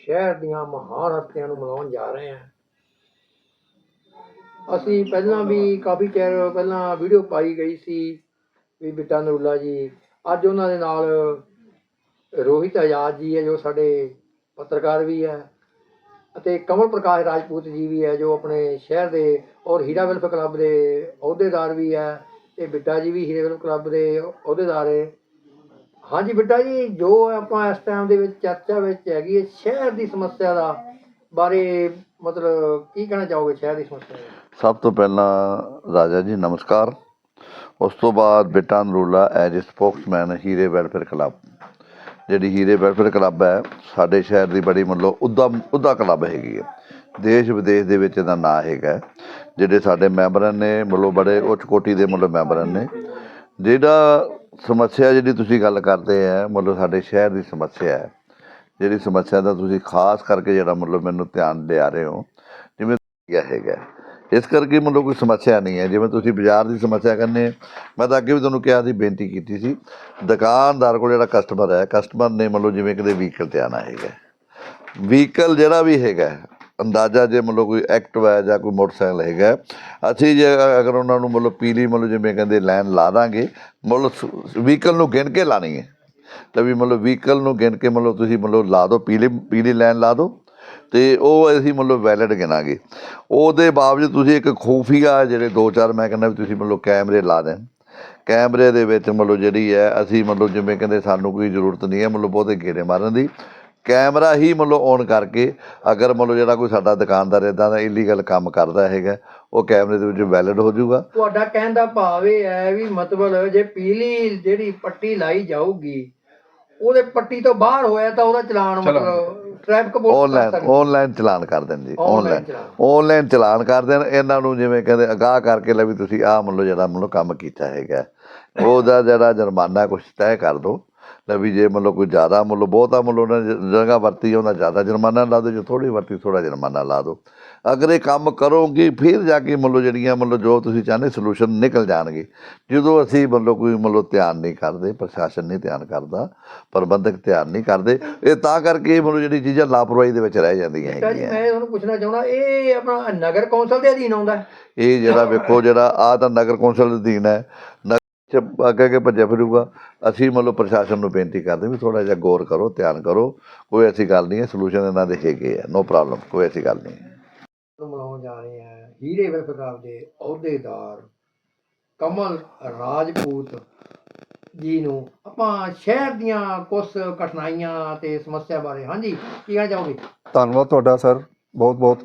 ਸ਼ਹਿਰ ਦੀਆਂ ਮਹਾਨ ਹਸਤੀਆਂ ਨੂੰ ਮਨਾਉਣ ਜਾ ਰਹੇ ਹਾਂ। ਅਸੀਂ ਪਹਿਲਾਂ ਵੀ ਕਾਫੀ ਚਿਰ ਪਹਿਲਾਂ ਵੀਡੀਓ ਪਾਈ ਗਈ ਸੀ ਵੀ ਬਿੱਟਾ ਨਰੂਲਾ ਜੀ। ਅੱਜ ਉਹਨਾਂ ਦੇ ਨਾਲ ਰੋਹਿਤ ਆਜ਼ਾਦ ਜੀ ਹੈ, ਜੋ ਸਾਡੇ ਪੱਤਰਕਾਰ ਵੀ ਹੈ ਅਤੇ ਕਮਲ ਪ੍ਰਕਾਸ਼ ਰਾਜਪੂਤ ਜੀ ਵੀ ਹੈ, ਜੋ ਆਪਣੇ ਸ਼ਹਿਰ ਦੇ ਔਰ ਹੀਰਾ ਵੈਲਫੇਅਰ ਕਲੱਬ ਦੇ ਅਹੁਦੇਦਾਰ ਵੀ ਹੈ। ਤੇ ਬਿੱਟਾ ਜੀ ਵੀ ਹੀਰਾ ਵੈਲਫੇਅਰ ਕਲੱਬ ਦੇ ਅਹੁਦੇਦਾਰ ਹੈ। ਹਾਂਜੀ ਬਿੱਟਾ ਜੀ, ਜੋ ਆਪਾਂ ਇਸ ਟਾਈਮ ਦੇ ਵਿੱਚ ਚਰਚਾ ਵਿੱਚ ਹੈਗੀ ਹੈ, ਸ਼ਹਿਰ ਦੀ ਸਮੱਸਿਆ ਦਾ ਬਾਰੇ ਮਤਲਬ ਕੀ ਕਹਿਣਾ ਚਾਹੋਗੇ ਸ਼ਹਿਰ ਦੀ ਸਮੱਸਿਆ ਬਾਰੇ ਸਭ ਤੋਂ ਪਹਿਲਾਂ ਰਾਜਾ ਜੀ, ਨਮਸਕਾਰ। ਉਸ ਤੋਂ ਬਾਅਦ ਬੇਟਾ Narula as spokesman Heere welfare club. ਜਿਹੜੀ ਹੀਰੇ ਵੈਲਫੇਅਰ ਕਲੱਬ ਹੈ, ਸਾਡੇ ਸ਼ਹਿਰ ਦੀ ਬੜੀ ਮਤਲਬ ਉੱਦਾ ਉੱਦਾ ਕਲੱਬ ਹੈਗੀ ਹੈ। ਦੇਸ਼ ਵਿਦੇਸ਼ ਦੇ ਵਿੱਚ ਇਹਦਾ ਨਾਂ ਹੈਗਾ ਹੈ। ਜਿਹੜੇ ਸਾਡੇ ਮੈਂਬਰਾਂ ਨੇ, ਮਤਲਬ ਬੜੇ ਉੱਚ ਕੋਟੀ ਦੇ ਮਤਲਬ ਮੈਂਬਰਾਂ ਨੇ, ਜਿਹੜਾ ਸਮੱਸਿਆ ਜਿਹੜੀ ਤੁਸੀਂ ਗੱਲ ਕਰਦੇ ਆ, ਮਤਲਬ ਸਾਡੇ ਸ਼ਹਿਰ ਦੀ ਸਮੱਸਿਆ ਹੈ। ਜਿਹੜੀ ਸਮੱਸਿਆ ਦਾ ਤੁਸੀਂ ਖਾਸ ਕਰਕੇ ਜਿਹੜਾ ਮਤਲਬ ਮੈਨੂੰ ਧਿਆਨ ਲਿਆ ਰਹੇ ਹੋ, ਜਿਵੇਂ ਹੈਗਾ। ਇਸ ਕਰਕੇ ਮਤਲਬ ਕੋਈ ਸਮੱਸਿਆ ਨਹੀਂ ਹੈ। ਜਿਵੇਂ ਤੁਸੀਂ ਬਾਜ਼ਾਰ ਦੀ ਸਮੱਸਿਆ ਕਰਨੇ ਮੈਂ ਤਾਂ ਅੱਗੇ ਵੀ ਤੁਹਾਨੂੰ ਕਿਹਾ ਸੀ ਬੇਨਤੀ ਕੀਤੀ ਸੀ, ਦੁਕਾਨਦਾਰ ਕੋਲ ਜਿਹੜਾ ਕਸਟਮਰ ਹੈ ਕਸਟਮਰ ਨੇ ਮਤਲਬ ਜਿਵੇਂ ਕਿਤੇ ਵਹੀਕਲ ਤੇ ਆਣਾ ਹੈਗਾ। ਵਹੀਕਲ ਜਿਹੜਾ ਵੀ ਹੈਗਾ ਅੰਦਾਜ਼ਾ ਜੇ ਮਤਲਬ ਕੋਈ ਐਕਟਿਵ ਹੈ ਜਾਂ ਕੋਈ ਮੋਟਰਸਾਈਕਲ ਹੈਗਾ ਅਸੀਂ ਜੇ ਅਗਰ ਉਹਨਾਂ ਨੂੰ ਮਤਲਬ ਪੀਲੀ ਮਤਲਬ ਜਿਵੇਂ ਕਹਿੰਦੇ ਲਾਈਨ ਲਾ ਦਾਂਗੇ ਮਤਲਬ ਵਹੀਕਲ ਨੂੰ ਗਿਣ ਕੇ ਲਾਣੀ ਹੈ ਤਾਂ ਵੀ ਮਤਲਬ ਵਹੀਕਲ ਨੂੰ ਗਿਣ ਕੇ ਮਤਲਬ ਤੁਸੀਂ ਮਤਲਬ ਲਾ ਦਿਓ ਪੀਲੀ ਪੀਲੀ ਲਾਈਨ ਲਾ ਦਿਓ ਤੇ ਉਹ ਅਸੀਂ ਮਤਲਬ ਵੈਲਿਡ ਗਿਣਾਂਗੇ ਉਹਦੇ ਬਾਵਜੂਦ ਤੁਸੀਂ ਇੱਕ ਖੂਫੀਆ ਜਿਹੜੇ ਦੋ ਚਾਰ ਮੈਂ ਕਹਿੰਦਾ ਵੀ ਤੁਸੀਂ ਮਤਲਬ ਕੈਮਰੇ ਲਾ ਦੇਣ ਕੈਮਰੇ ਦੇ ਵਿੱਚ ਮਤਲਬ ਜਿਹੜੀ ਹੈ ਅਸੀਂ ਮਤਲਬ ਜਿਵੇਂ ਕਹਿੰਦੇ ਸਾਨੂੰ ਕੋਈ ਜ਼ਰੂਰਤ ਨਹੀਂ ਹੈ ਮਤਲਬ ਬਹੁਤੇ ਘੇਰੇ ਮਾਰਨ ਦੀ ਕੈਮਰਾ ਹੀ ਮਤਲਬ ਔਨ ਕਰਕੇ ਅਗਰ ਮਤਲਬ ਜਿਹੜਾ ਕੋਈ ਸਾਡਾ ਦੁਕਾਨਦਾਰ ਇਦਾਂ ਦਾ ਇਲੀਗਲ ਕੰਮ ਕਰਦਾ ਹੈਗਾ ਉਹ ਕੈਮਰੇ ਦੇ ਵਿੱਚ ਵੈਲਿਡ ਹੋ ਜਾਊਗਾ। ਤੁਹਾਡਾ ਕਹਿਣ ਦਾ ਭਾਵ ਇਹ ਹੈ ਵੀ ਮਤਲਬ ਜੇ ਪੀਲੀ ਜਿਹੜੀ ਪੱਟੀ ਲਾਈ ਜਾਊਗੀ ਉਹਦੇ ਪੱਟੀ ਤੋਂ ਬਾਹਰ ਹੋਇਆ ਤਾਂ ਉਹਦਾ ਚਲਾਨ ਮਤਲਬ ਟ੍ਰੈਫਿਕ ਪੁਲਿਸ ਆਨਲਾਈਨ ਆਨਲਾਈਨ ਚਲਾਨ ਕਰ ਦੇਣ ਜੀ ਆਨਲਾਈਨ ਚਲਾਨ। ਆਨਲਾਈਨ ਚਲਾਨ ਕਰ ਦੇਣ ਇਹਨਾਂ ਨੂੰ ਜਿਵੇਂ ਕਹਿੰਦੇ ਅਗਾਹ ਕਰਕੇ ਲੈ ਵੀ ਤੁਸੀਂ ਆਹ ਮਤਲਬ ਜਿਹੜਾ ਮਤਲਬ ਕੰਮ ਕੀਤਾ ਹੈਗਾ। ਉਹਦਾ ਜਿਹੜਾ ਜੁਰਮਾਨਾ ਕੁਛ ਤੈਅ ਕਰ ਦੋ ਵੀ ਜੇ ਮਤਲਬ ਕੋਈ ਜ਼ਿਆਦਾ ਮਤਲਬ ਬਹੁਤਾ ਮਤਲਬ ਉਹਨਾਂ ਨੇ ਜਗ੍ਹਾ ਵਰਤੀ ਉਹਨਾਂ ਜ਼ਿਆਦਾ ਜੁਰਮਾਨਾ ਲਾ ਦਿਓ ਜੇ ਥੋੜੀ ਵਰਤੀ ਥੋੜਾ ਜੁਰਮਾਨਾ ਲਾ ਦਿਓ। ਅਗਰ ਇਹ ਕੰਮ ਕਰੋਗੇ ਫਿਰ ਜਾ ਕੇ ਮਤਲਬ ਜਿਹੜੀਆਂ ਮਤਲਬ ਜੋ ਤੁਸੀਂ ਚਾਹੁੰਦੇ ਸੋਲੂਸ਼ਨ ਨਿਕਲ ਜਾਣਗੇ। ਜਦੋਂ ਅਸੀਂ ਮਤਲਬ ਕੋਈ ਮਤਲਬ ਧਿਆਨ ਨਹੀਂ ਕਰਦੇ ਪ੍ਰਸ਼ਾਸਨ ਨਹੀਂ ਧਿਆਨ ਕਰਦਾ ਪ੍ਰਬੰਧਕ ਧਿਆਨ ਨਹੀਂ ਕਰਦੇ ਇਹ ਤਾਂ ਕਰਕੇ ਮਤਲਬ ਜਿਹੜੀ ਚੀਜ਼ਾਂ ਲਾਪਰਵਾਹੀ ਦੇ ਵਿੱਚ ਰਹਿ ਜਾਂਦੀਆਂ ਹੈਗੀਆਂ। ਮੈਂ ਤੁਹਾਨੂੰ ਪੁੱਛਣਾ ਚਾਹੁੰਦਾ ਇਹ ਆਪਣਾ ਨਗਰ ਕੌਂਸਲ ਦੇ ਅਧੀਨ ਆਉਂਦਾ ਹੈ? ਇਹ ਜਿਹੜਾ ਵੇਖੋ ਜਿਹੜਾ ਆ ਤਾਂ ਨਗਰ ਕੌਂਸਲ ਦੇ ਅਧੀਨ ਹੈ। ਚ ਅੱਗੇ ਅੱਗੇ ਭੱਜਿਆ ਫਿਰੂਗਾ। ਅਸੀਂ ਮਤਲਬ ਪ੍ਰਸ਼ਾਸਨ ਨੂੰ ਬੇਨਤੀ ਕਰਦੇ ਵੀ ਥੋੜਾ ਜਿਹਾ ਗੌਰ ਕਰੋ ਧਿਆਨ ਕਰੋ। ਕੋਈ ਐਸੀ ਗੱਲ ਨਹੀਂ ਹੈ ਸੋਲੂਸ਼ਨ ਇਹਨਾਂ ਦੇ ਹੈਗੇ ਆ ਨੋ ਪ੍ਰੋਬਲਮ ਕੋਈ ਐਸੀ ਗੱਲ ਨਹੀਂ ਹੈ। ਨੂੰ ਮਿਲਾਉਣ ਜਾ ਰਹੇ ਹਾਂ ਹੀਰੇ ਵੈਲਫੇਅਰ ਦੇ ਅਹੁਦੇਦਾਰ ਕਮਲ ਰਾਜਪੂਤ ਜੀ ਨੂੰ ਆਪਾਂ ਸ਼ਹਿਰ ਦੀਆਂ ਕੁਝ ਕਠਿਨਾਈਆਂ ਤੇ ਸਮੱਸਿਆ ਬਾਰੇ ਹਾਂਜੀ ਕੀ ਕਹਿਣਾ ਚਾਹੋਗੇ? ਧੰਨਵਾਦ ਤੁਹਾਡਾ ਸਰ ਬਹੁਤ ਬਹੁਤ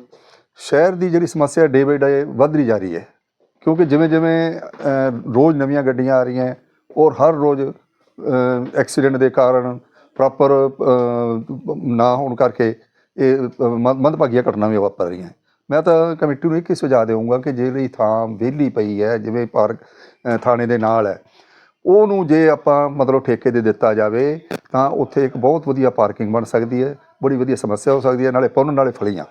ਸ਼ਹਿਰ ਦੀ ਜਿਹੜੀ ਸਮੱਸਿਆ ਡੇ ਬਾਈ ਡੇ ਵੱਧਦੀ ਜਾ ਰਹੀ ਹੈ। ਕਿਉਂਕਿ ਜਿਵੇਂ ਜਿਵੇਂ ਰੋਜ਼ ਨਵੀਆਂ ਗੱਡੀਆਂ ਆ ਰਹੀਆਂ ਔਰ ਹਰ ਰੋਜ਼ ਐਕਸੀਡੈਂਟ ਦੇ ਕਾਰਨ ਪ੍ਰੋਪਰ ਨਾ ਹੋਣ ਕਰਕੇ ਇਹ ਅ, ਮੰਦਭਾਗੀਆਂ ਘਟਨਾਵਾਂ ਵਾਪਰ ਰਹੀਆਂ ਮੈਂ ਤਾਂ ਕਮੇਟੀ ਨੂੰ ਇੱਕ ਹੀ ਸੁਝਾਅ ਦੇਵਾਂਗਾ ਕਿ ਜਿਹੜੀ ਥਾਂ ਵਿਹਲੀ ਪਈ ਹੈ ਜਿਵੇਂ ਪਾਰਕ ਥਾਣੇ ਦੇ ਨਾਲ ਹੈ ਉਹਨੂੰ ਜੇ ਆਪਾਂ ਮਤਲਬ ਠੇਕੇ ਦੇ ਦਿੱਤਾ ਜਾਵੇ ਤਾਂ ਉੱਥੇ ਇੱਕ ਬਹੁਤ ਵਧੀਆ ਪਾਰਕਿੰਗ ਬਣ ਸਕਦੀ ਹੈ ਬੜੀ ਵਧੀਆ ਸਮੱਸਿਆ ਹੋ ਸਕਦੀ ਹੈ ਨਾਲੇ ਪੁੰਨ ਨਾਲੇ ਫਲੀਆਂ।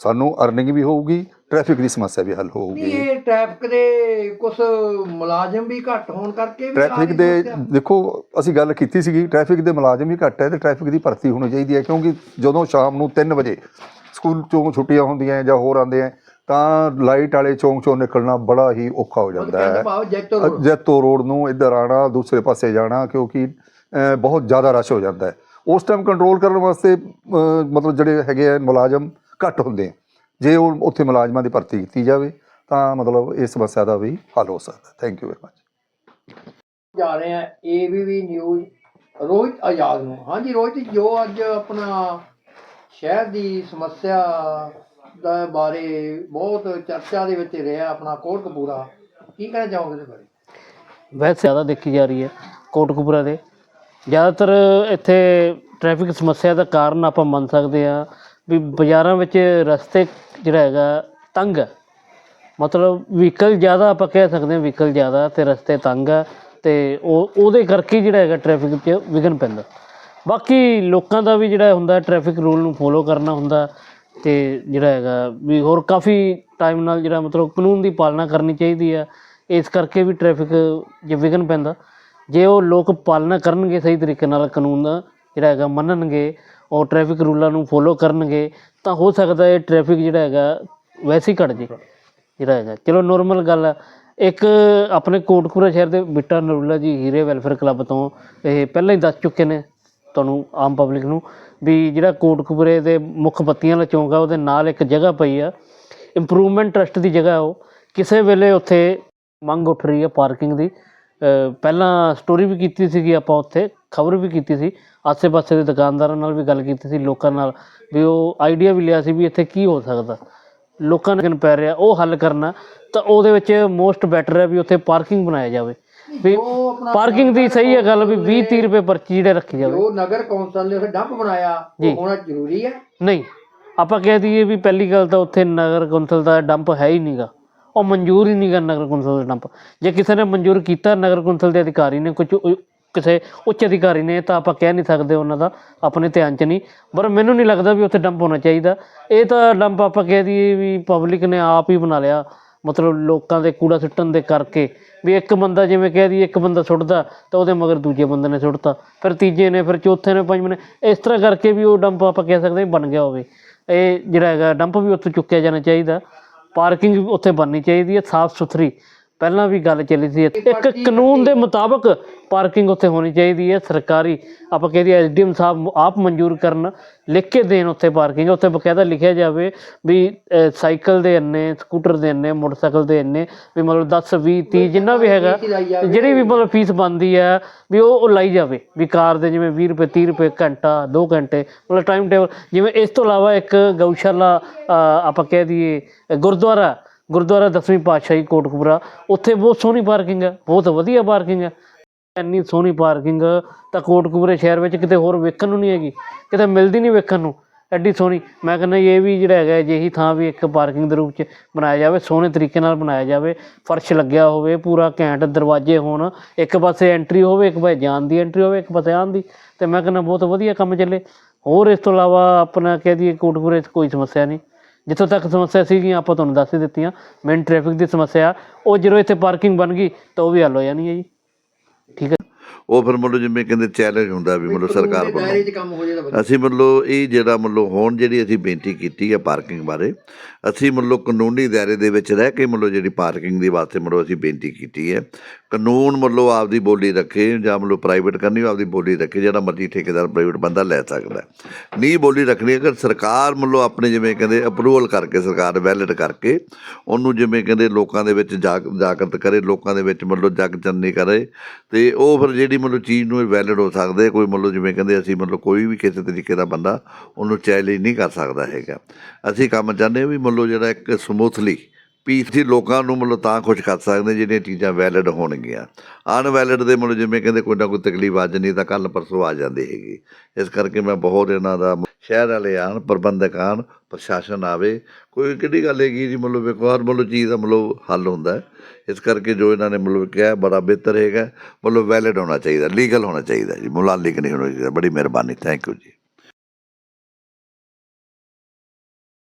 ਸਾਨੂੰ ਅਰਨਿੰਗ ਵੀ ਹੋਊਗੀ ਟ੍ਰੈਫਿਕ ਦੀ ਸਮੱਸਿਆ ਵੀ ਹੱਲ ਨਹੀਂ ਹੋਊਗੀ ਇਹ ਟ੍ਰੈਫਿਕ ਦੇ ਕੁਝ ਮੁਲਾਜ਼ਮ ਵੀ ਘੱਟ ਹੋਣ ਕਰਕੇ ਵੀ ਟ੍ਰੈਫਿਕ ਦੇ ਸਮੱਸਿਆ? ਦੇਖੋ ਅਸੀਂ ਗੱਲ ਕੀਤੀ ਸੀਗੀ ਟ੍ਰੈਫਿਕ ਦੇ ਮੁਲਾਜ਼ਮ ਵੀ ਘੱਟ ਹੈ ਤੇ ਟ੍ਰੈਫਿਕ ਦੀ ਭਰਤੀ ਹੋਣੀ ਚਾਹੀਦੀ ਹੈ ਕਿਉਂਕਿ ਜਦੋਂ ਸ਼ਾਮ ਨੂੰ 3 ਵਜੇ ਸਕੂਲ ਚੋਂ ਛੁੱਟੀਆਂ ਹੁੰਦੀਆਂ ਜਾਂ ਹੋਰ ਆਉਂਦੇ ਆ ਤਾਂ ਲਾਈਟ ਵਾਲੇ ਚੌਂਕ ਚੋਂ ਨਿਕਲਣਾ ਬੜਾ ਹੀ ਔਖਾ ਹੋ ਜਾਂਦਾ ਹੈ। ਭਾਵ ਜੈਤੋ ਰੋਡ। ਜੈਤੋ ਰੋਡ ਨੂੰ ਇੱਧਰ ਆਣਾ ਦੂਸਰੇ ਪਾਸੇ ਜਾਣਾ ਕਿਉਂਕਿ ਬਹੁਤ ਜ਼ਿਆਦਾ ਰਸ਼ ਹੋ ਜਾਂਦਾ ਹੈ। ਉਸ ਟਾਈਮ ਕੰਟਰੋਲ ਕਰਨ ਵਾਸਤੇ ਮਤਲਬ ਜਿਹੜੇ ਹੈਗੇ ਆ ਮੁਲਾਜ਼ਮ ਘੱਟ ਹੁੰਦੇ ਆ। ਜੇ ਉਹ ਉੱਥੇ ਮੁਲਾਜ਼ਮਾਂ ਦੀ ਭਰਤੀ ਕੀਤੀ ਜਾਵੇ ਤਾਂ ਮਤਲਬ ਇਸ ਸਮੱਸਿਆ ਦਾ ਵੀ ਹੱਲ ਹੋ ਸਕਦਾ। ਥੈਂਕ ਯੂ ਵੈਰੀ ਮਚ ਜਾ ਰਹੇ ਹਾਂ ਏਬੀਵੀ ਨਿਊਜ਼ ਰੋਹਿਤ ਆਜ਼ਾਦ ਨੂੰ। ਹਾਂਜੀ ਰੋਹਿਤ ਜੀ, ਜੋ ਅੱਜ ਆਪਣਾ ਸ਼ਹਿਰ ਦੀ ਸਮੱਸਿਆ ਦਾ ਬਾਰੇ ਬਹੁਤ ਚਰਚਾ ਦੇ ਵਿੱਚ ਰਿਹਾ ਆਪਣਾ ਕੋਟਕਪੂਰਾ ਕੀ ਕਹਿਣਾ ਚਾਹੋਗੇ ਇਹਦੇ ਬਾਰੇ? ਵੈਸੇ ਜ਼ਿਆਦਾ ਦੇਖੀ ਜਾ ਰਹੀ ਹੈ ਕੋਟਕਪੂਰਾ ਦੇ। ਜ਼ਿਆਦਾਤਰ ਇੱਥੇ ਟ੍ਰੈਫਿਕ ਸਮੱਸਿਆ ਦਾ ਕਾਰਨ ਆਪਾਂ ਮੰਨ ਸਕਦੇ ਹਾਂ ਵੀ ਬਾਜ਼ਾਰਾਂ ਵਿੱਚ ਰਸਤੇ ਜਿਹੜਾ ਹੈਗਾ, ਤੰਗ ਹੈ। ਮਤਲਬ ਵਹੀਕਲ ਜ਼ਿਆਦਾ ਆਪਾਂ ਕਹਿ ਸਕਦੇ ਹਾਂ ਵਹੀਕਲ ਜ਼ਿਆਦਾ ਤੇ ਰਸਤੇ ਤੰਗ ਆ ਤੇ ਉਹ, ਉਹਦੇ ਕਰਕੇ ਜਿਹੜਾ ਹੈਗਾ ਟ੍ਰੈਫਿਕ 'ਚ ਵਿਘਨ ਪੈਂਦਾ। ਬਾਕੀ ਲੋਕਾਂ ਦਾ ਵੀ ਜਿਹੜਾ ਹੁੰਦਾ ਟ੍ਰੈਫਿਕ ਰੂਲ ਨੂੰ ਫੋਲੋ ਕਰਨਾ ਹੁੰਦਾ ਤੇ ਜਿਹੜਾ ਹੈਗਾ ਵੀ ਹੋਰ ਕਾਫੀ ਟਾਈਮ ਨਾਲ ਜਿਹੜਾ ਮਤਲਬ ਕਾਨੂੰਨ ਦੀ ਪਾਲਣਾ ਕਰਨੀ ਚਾਹੀਦੀ ਆ, ਇਸ ਕਰਕੇ ਵੀ ਟ੍ਰੈਫਿਕ ਜੇ ਵਿਘਨ ਪੈਂਦਾ। ਜੇ ਉਹ ਲੋਕ ਪਾਲਣਾ ਕਰਨਗੇ ਸਹੀ ਤਰੀਕੇ ਨਾਲ ਕਾਨੂੰਨ ਦਾ ਜਿਹੜਾ ਹੈਗਾ ਮੰਨਣਗੇ ਔਰ ਟ੍ਰੈਫਿਕ ਰੂਲਾਂ ਨੂੰ ਫੋਲੋ ਕਰਨਗੇ, ਤਾਂ ਹੋ ਸਕਦਾ ਇਹ ਟ੍ਰੈਫਿਕ ਜਿਹੜਾ ਹੈਗਾ, ਵੈਸੇ ਹੀ ਘਟ ਜੇ, ਜਿਹੜਾ ਹੈਗਾ। ਚਲੋ ਨੋਰਮਲ ਗੱਲ ਆ। ਇੱਕ ਆਪਣੇ ਕੋਟਕਪੂਰਾ ਸ਼ਹਿਰ ਦੇ ਬਿੱਟਾ ਨਰੂਲਾ ਜੀ ਹੀਰੇ ਵੈਲਫੇਅਰ ਕਲੱਬ ਤੋਂ ਇਹ ਪਹਿਲਾਂ ਹੀ ਦੱਸ ਚੁੱਕੇ ਨੇ ਤੁਹਾਨੂੰ ਆਮ ਪਬਲਿਕ ਨੂੰ ਵੀ ਜਿਹੜਾ ਕੋਟਕਪੂਰੇ ਦੇ ਮੁੱਖ ਬੱਤੀਆਂ ਵਾਲਾ ਚੌਂਕ ਆ, ਉਹਦੇ ਨਾਲ ਇੱਕ ਜਗ੍ਹਾ ਪਈ ਆ। ਇੰਪਰੂਵਮੈਂਟ ਟਰਸਟ ਦੀ ਜਗ੍ਹਾ ਉਹ। ਕਿਸੇ ਵੇਲੇ ਉੱਥੇ ਮੰਗ ਉੱਠ ਰਹੀ ਹੈ ਪਾਰਕਿੰਗ ਦੀ। ਪਹਿਲਾਂ ਸਟੋਰੀ ਵੀ ਕੀਤੀ ਸੀਗੀ ਆਪਾਂ ਉੱਥੇ। ਖਬਰ ਵੀ ਕੀਤੀ ਸੀ ਆਸੇ-ਪਾਸੇ ਦੇ ਦੁਕਾਨਦਾਰਾਂ ਨਾਲ ਵੀ ਗੱਲ ਕੀਤੀ ਸੀ ਲੋਕਾਂ ਨਾਲ ਵੀ ਉਹ ਆਈਡੀਆ ਵੀ ਲਿਆ ਸੀ ਵੀ ਇੱਥੇ ਕੀ ਹੋ ਸਕਦਾ। ਲੋਕਾਂ ਨੇ ਪੈ ਰਿਹਾ ਉਹ ਹੱਲ ਕਰਨਾ ਤਾਂ ਉਹਦੇ ਵਿੱਚ ਮੋਸਟ ਬੈਟਰ ਹੈ ਵੀ ਉੱਥੇ ਪਾਰਕਿੰਗ ਬਣਾਇਆ ਜਾਵੇ। ਵੀ ਉਹ ਪਾਰਕਿੰਗ ਦੀ ਸਹੀ ਹੈ ਗੱਲ ਵੀ 20 30 ਰੁਪਏ ਪਰਚੀ ਜਿਹੜੇ ਰੱਖੀ ਜਾਵੇ। ਜੋ ਨਗਰ ਕੌਂਸਲ ਨੇ ਉੱਥੇ ਡੰਪ ਬਣਾਇਆ। ਉਹ ਹੋਣਾ ਜ਼ਰੂਰੀ ਹੈ? ਨਹੀਂ ਆਪਾਂ ਕਹਿ ਦਈਏ ਵੀ ਪਹਿਲੀ ਗੱਲ ਤਾਂ ਉੱਥੇ ਨਗਰ ਕੌਂਸਲ ਦਾ ਡੰਪ ਹੈ ਹੀ ਨਹੀਂਗਾ। ਉਹ ਮਨਜ਼ੂਰ ਹੀ ਨਹੀਂਗਾ ਨਗਰ ਕੌਂਸਲ ਦਾ ਡੰਪ ਜੇ ਕਿਸੇ ਨੇ ਮਨਜ਼ੂਰ ਕੀਤਾ ਨਗਰ ਕੌਂਸਲ ਦੇ ਅਧਿਕਾਰੀ ਨੇ ਕੁਝ ਕਿਸੇ ਉੱਚ ਅਧਿਕਾਰੀ ਨੇ, ਤਾਂ ਆਪਾਂ ਕਹਿ ਨਹੀਂ ਸਕਦੇ ਉਹਨਾਂ ਦਾ, ਆਪਣੇ ਧਿਆਨ 'ਚ ਨਹੀਂ। ਪਰ ਮੈਨੂੰ ਨਹੀਂ ਲੱਗਦਾ ਵੀ ਉੱਥੇ ਡੰਪ ਹੋਣਾ ਚਾਹੀਦਾ। ਇਹ ਤਾਂ ਡੰਪ ਆਪਾਂ ਕਹਿ ਦਈਏ ਵੀ ਪਬਲਿਕ ਨੇ ਆਪ ਹੀ ਬਣਾ ਲਿਆ। ਮਤਲਬ ਲੋਕਾਂ ਦੇ ਕੂੜਾ ਸੁੱਟਣ ਦੇ ਕਰਕੇ। ਵੀ ਇੱਕ ਬੰਦਾ ਜਿਵੇਂ ਕਹਿ ਦਈਏ ਇੱਕ ਬੰਦਾ ਸੁੱਟਦਾ, ਤਾਂ ਉਹਦੇ ਮਗਰ ਦੂਜੇ ਬੰਦੇ ਨੇ ਸੁੱਟਤਾ। ਫਿਰ ਤੀਜੇ ਨੇ, ਫਿਰ ਚੌਥੇ ਨੇ, ਪੰਜਵੇਂ ਨੇ, ਇਸ ਤਰ੍ਹਾਂ ਕਰਕੇ ਵੀ ਉਹ ਡੰਪ ਆਪਾਂ ਕਹਿ ਸਕਦੇ ਬਣ ਗਿਆ ਹੋਵੇ। ਇਹ ਜਿਹੜਾ ਹੈਗਾ ਡੰਪ ਵੀ ਉੱਥੇ ਚੁੱਕਿਆ ਜਾਣਾ ਚਾਹੀਦਾ। ਪਾਰਕਿੰਗ ਉੱਥੇ ਬਣਨੀ ਚਾਹੀਦੀ ਹੈ ਸਾਫ਼ ਸੁਥਰੀ ਪਹਿਲਾਂ ਵੀ ਗੱਲ ਚੱਲੀ ਸੀ। ਇੱਕ ਕਾਨੂੰਨ ਦੇ ਮੁਤਾਬਕ ਪਾਰਕਿੰਗ ਉੱਥੇ ਹੋਣੀ ਚਾਹੀਦੀ ਹੈ। ਸਰਕਾਰੀ ਆਪਾਂ ਕਹਿੰਦੇ ਐਸਡੀਐਮ ਸਾਹਿਬ ਆਪ ਮਨਜ਼ੂਰ ਕਰਨ ਲਿਖ ਕੇ ਦੇਣ ਉੱਥੇ ਪਾਰਕਿੰਗ। ਉੱਥੇ ਬਕਾਇਦਾ ਲਿਖਿਆ ਜਾਵੇ ਵੀ ਸਾਈਕਲ ਦੇ ਇੰਨੇ ਸਕੂਟਰ ਦੇ ਇੰਨੇ ਮੋਟਰਸਾਈਕਲ ਦੇ ਇੰਨੇ ਵੀ ਮਤਲਬ 10 20 30 ਜਿੰਨਾ ਵੀ ਹੈਗਾ ਜਿਹੜੀ ਵੀ ਮਤਲਬ ਫੀਸ ਬਣਦੀ ਹੈ ਵੀ ਉਹ ਉਹ ਲਾਈ ਜਾਵੇ। ਵੀ ਕਾਰ ਦੇ ਜਿਵੇਂ 20 ਰੁਪਏ 30 ਰੁਪਏ ਘੰਟਾ 2 ਘੰਟੇ ਮਤਲਬ ਟਾਈਮ ਟੇਬਲ ਜਿਵੇਂ ਇਸ ਤੋਂ ਇਲਾਵਾ ਇੱਕ ਗਊਸ਼ਾਲਾ ਆਪਾਂ ਕਹਿ ਦਈਏ ਗੁਰਦੁਆਰਾ ਗੁਰਦੁਆਰਾ ਦਸਵੀਂ ਪਾਤਸ਼ਾਹੀ ਕੋਟਕਪੂਰਾ, ਉੱਥੇ ਬਹੁਤ ਸੋਹਣੀ ਪਾਰਕਿੰਗ ਹੈ, ਬਹੁਤ ਵਧੀਆ ਪਾਰਕਿੰਗ ਹੈ। ਇੰਨੀ ਸੋਹਣੀ ਪਾਰਕਿੰਗ ਤਾਂ ਕੋਟਕਪੂਰੇ ਸ਼ਹਿਰ ਵਿੱਚ ਕਿਤੇ ਹੋਰ ਵੇਖਣ ਨੂੰ ਨਹੀਂ ਹੈਗੀ, ਕਿਤੇ ਮਿਲਦੀ ਨਹੀਂ ਵੇਖਣ ਨੂੰ, ਐਡੀ ਸੋਹਣੀ। ਮੈਂ ਕਹਿੰਦਾ ਇਹ ਵੀ ਜਿਹੜਾ ਹੈਗਾ ਜਿਹੀ ਥਾਂ ਵੀ ਇੱਕ ਪਾਰਕਿੰਗ ਦੇ ਰੂਪ 'ਚ ਬਣਾਇਆ ਜਾਵੇ, ਸੋਹਣੇ ਤਰੀਕੇ ਨਾਲ ਬਣਾਇਆ ਜਾਵੇ, ਫਰਸ਼ ਲੱਗਿਆ ਹੋਵੇ, ਪੂਰਾ ਘੈਂਟ ਦਰਵਾਜ਼ੇ ਹੋਣ, ਇੱਕ ਪਾਸੇ ਐਂਟਰੀ ਹੋਵੇ, ਇੱਕ ਪਾਸੇ ਜਾਣ ਦੀ ਐਂਟਰੀ ਹੋਵੇ, ਇੱਕ ਪਾਸੇ ਆਉਣ ਦੀ। ਤੇ ਮੈਂ ਕਹਿੰਦਾ ਬਹੁਤ ਵਧੀਆ ਕੰਮ ਚੱਲੇ। ਹੋਰ ਇਸ ਤੋਂ ਇਲਾਵਾ ਆਪਣਾ ਕਹਿ ਦਈਏ ਕੋਟਕਪੂਰੇ 'ਚ ਕੋਈ ਸਮੱਸਿਆ ਨਹੀਂ। ਜਿੱਥੋਂ ਤੱਕ ਸਮੱਸਿਆ ਸੀਗੀਆਂ ਆਪਾਂ ਤੁਹਾਨੂੰ ਦੱਸ ਹੀ ਦਿੱਤੀਆਂ। ਮੇਨ ਟ੍ਰੈਫਿਕ ਦੀ ਸਮੱਸਿਆ ਉਹ ਜਦੋਂ ਇੱਥੇ ਪਾਰਕਿੰਗ ਬਣ ਗਈ ਤਾਂ ਉਹ ਵੀ ਹੱਲ ਹੋ ਜਾਣੀ ਹੈ ਜੀ। ਠੀਕ ਹੈ। ਉਹ ਫਿਰ ਮਤਲਬ ਜਿਵੇਂ ਕਹਿੰਦੇ ਚੈਲੰਜ ਹੁੰਦਾ ਵੀ ਮਤਲਬ ਸਰਕਾਰ ਵੱਲੋਂ। ਅਸੀਂ ਮਤਲਬ ਇਹ ਜਿਹੜਾ ਮਤਲਬ ਹੁਣ ਜਿਹੜੀ ਅਸੀਂ ਬੇਨਤੀ ਕੀਤੀ ਹੈ ਪਾਰਕਿੰਗ ਬਾਰੇ ਅਸੀਂ ਮਤਲਬ ਕਾਨੂੰਨੀ ਦਾਇਰੇ ਦੇ ਵਿੱਚ ਰਹਿ ਕੇ ਮਤਲਬ ਜਿਹੜੀ ਪਾਰਕਿੰਗ ਦੀ ਵਾਸਤੇ ਮਤਲਬ ਅਸੀਂ ਬੇਨਤੀ ਕੀਤੀ ਹੈ। ਕਾਨੂੰਨ ਮਤਲਬ ਆਪਦੀ ਬੋਲੀ ਰੱਖੇ ਜਾਂ ਮਤਲਬ ਪ੍ਰਾਈਵੇਟ ਕਰਨੀ, ਆਪਦੀ ਬੋਲੀ ਰੱਖੇ, ਜਿਹੜਾ ਮਰਜ਼ੀ ਠੇਕੇਦਾਰ ਪ੍ਰਾਈਵੇਟ ਬੰਦਾ ਲੈ ਸਕਦਾ। ਨਹੀਂ ਬੋਲੀ ਰੱਖਣੀ, ਅਗਰ ਸਰਕਾਰ ਮਤਲਬ ਆਪਣੇ ਜਿਵੇਂ ਕਹਿੰਦੇ ਅਪਰੂਵਲ ਕਰਕੇ, ਸਰਕਾਰ ਵੈਲਿਡ ਕਰਕੇ, ਉਹਨੂੰ ਜਿਵੇਂ ਕਹਿੰਦੇ ਲੋਕਾਂ ਦੇ ਵਿੱਚ ਜਾਗ, ਜਾਗਰਤ ਕਰੇ, ਲੋਕਾਂ ਦੇ ਵਿੱਚ ਮਤਲਬ ਜਗ ਚੰਨੀ ਕਰੇ, ਤੇ ਉਹ ਫਿਰ ਜਿਹੜੀ ਮਤਲਬ ਚੀਜ਼ ਨੂੰ ਵੈਲਿਡ ਹੋ ਸਕਦੇ ਕੋਈ ਮਤਲਬ ਜਿਵੇਂ ਕਹਿੰਦੇ ਅਸੀਂ ਮਤਲਬ ਕੋਈ ਵੀ ਕਿਸੇ ਤਰੀਕੇ ਦਾ ਬੰਦਾ ਉਹਨੂੰ ਚੈਲੰਜ ਨਹੀਂ ਕਰ ਸਕਦਾ ਹੈਗਾ। ਅਸੀਂ ਕੰਮ ਚਾਹੁੰਦੇ ਹਾਂ ਵੀ ਮਤਲਬ ਜਿਹੜਾ ਇੱਕ ਸਮੂਥਲੀ ਵੀ ਅਸੀਂ ਲੋਕਾਂ ਨੂੰ ਮਤਲਬ ਤਾਂ ਖੁਸ਼ ਕਰ ਸਕਦੇ ਜਿਹੜੀਆਂ ਚੀਜ਼ਾਂ ਵੈਲਿਡ ਹੋਣਗੀਆਂ। ਅਨਵੈਲਿਡ ਦੇ ਮਤਲਬ ਜਿਵੇਂ ਕਹਿੰਦੇ ਕੋਈ ਨਾ ਕੋਈ ਤਕਲੀਫ ਅੱਜ ਨਹੀਂ ਤਾਂ ਕੱਲ ਪਰਸੋਂ ਆ ਜਾਂਦੀ ਹੈਗੀ। ਇਸ ਕਰਕੇ ਮੈਂ ਬਹੁਤ ਇਹਨਾਂ ਦਾ ਸ਼ਹਿਰ ਵਾਲੇ ਆਣ, ਪ੍ਰਬੰਧਕ ਆਣ, ਪ੍ਰਸ਼ਾਸਨ ਆਵੇ। ਕੋਈ ਕਿਹੜੀ ਗੱਲ ਹੈਗੀ ਜੀ ਮਤਲਬ ਵੇਖੋ ਹਰ ਮਤਲਬ ਚੀਜ਼ ਦਾ ਮਤਲਬ ਹੱਲ ਹੁੰਦਾ ਇਸ ਕਰਕੇ ਜੋ ਇਹਨਾਂ ਨੇ ਮਤਲਬ ਕਿਹਾ ਬੜਾ ਬਿਹਤਰ ਹੈਗਾ। ਮਤਲਬ ਵੈਲਿਡ ਹੋਣਾ ਚਾਹੀਦਾ ਲੀਗਲ ਹੋਣਾ ਚਾਹੀਦਾ ਜੀ। ਮੁਲਾਲਿਕ ਨਹੀਂ ਹੋਣਾ ਚਾਹੀਦਾ। ਬੜੀ ਮਿਹਰਬਾਨੀ। ਥੈਂਕ ਯੂ ਜੀ।